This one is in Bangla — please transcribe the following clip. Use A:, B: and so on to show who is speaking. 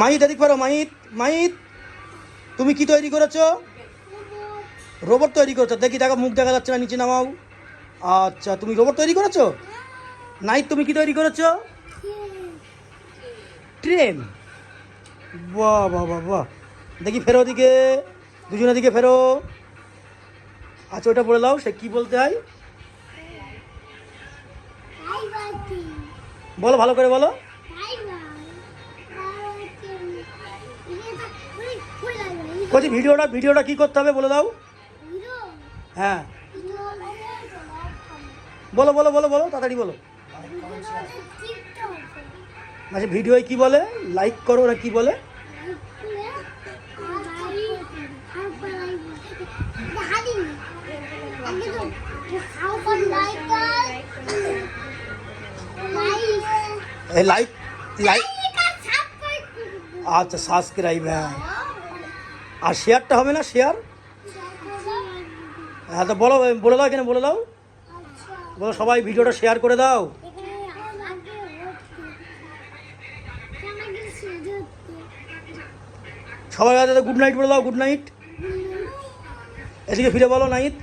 A: মাহিত, এদিক পারো মাহিত মাহিত। তুমি কি তৈরি করেছ? রোবট তৈরি করেছ। দেখি, দেখো, মুখ দেখা যাচ্ছে না, নিচে নামাও। আচ্ছা তুমি রোবট তৈরি করেছ? নাইট, তুমি কি তৈরি করেছ? ট্রেন। বাহ বাহ বাহ বাহ। দেখি, ফেরো দিকে দুজনের দিকে ফেরো। আচ্ছা ওটা বলে দাও, সে কি বলতে হয়? বলো, ভালো করে বলো। বলছি ভিডিওটা ভিডিওটা কি করতে হবে বলে দাও। হ্যাঁ। বলো বলো বলো বলো তাড়াতাড়ি বলো। আচ্ছা ভিডিওয় কি বলে? লাইক করো না কি বলে? এই লাইক লাইক আচ্ছা সাবস্ক্রাইব হ্যাঁ। আর শেয়ারটা হবে না শেয়ার হ্যাঁ তো বলো বলে দাও এখানে বলে দাও। বলো সবাই ভিডিওটা শেয়ার করে দাও। সবাই দাদা গুড নাইট বলে দাও গুড নাইট। এদিকে ফিরে বলো নাইট।